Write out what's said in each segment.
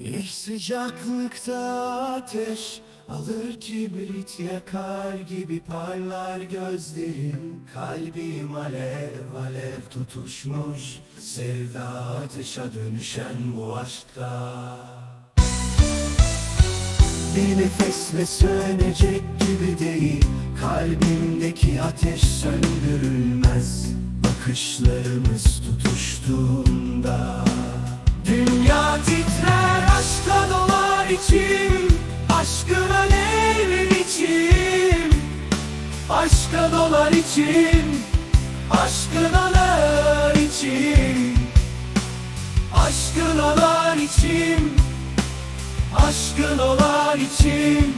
İlk sıcaklıkta ateş Alır kibrit yakar gibi parlar gözlerin. Kalbim alev alev tutuşmuş Sevda ateşe dönüşen bu aşkta. Bir nefesle sönecek gibi değil Kalbimdeki ateş söndürülmez. Bakışlarımız tutuştuğunda içim Aşkın alevin içim Aşka dolar içim Aşkın alır içim Aşkın olar içim Aşkın olar içim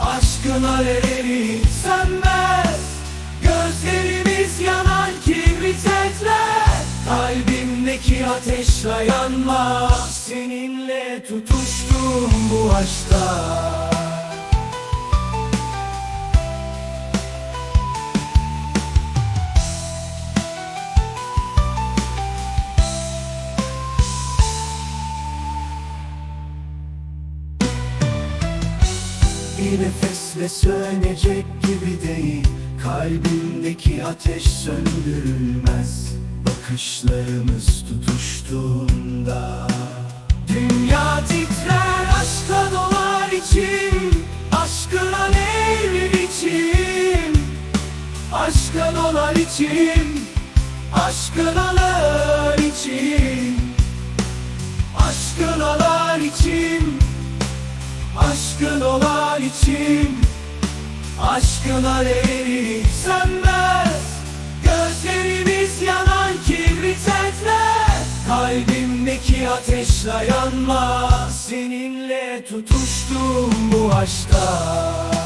Aşkın alevleri sönmez Gözlerimiz Kalbimdeki ateşle yanmaz Seninle tutuştum bu aşkta Bir nefesle sönecek gibi değil. Kalbimdeki ateş söndürülmez Bakışlarımız tutuştuğunda Dünya titrer aşka dolar içim Aşkın alevli içim Aşka dolar içim Aşkın alır içim Aşkın alar içim Aşkın olar içim Aşkın alevleri sönmez Kalbimdeki ateşle yanmaz. Seninle tutuştum bu aşkta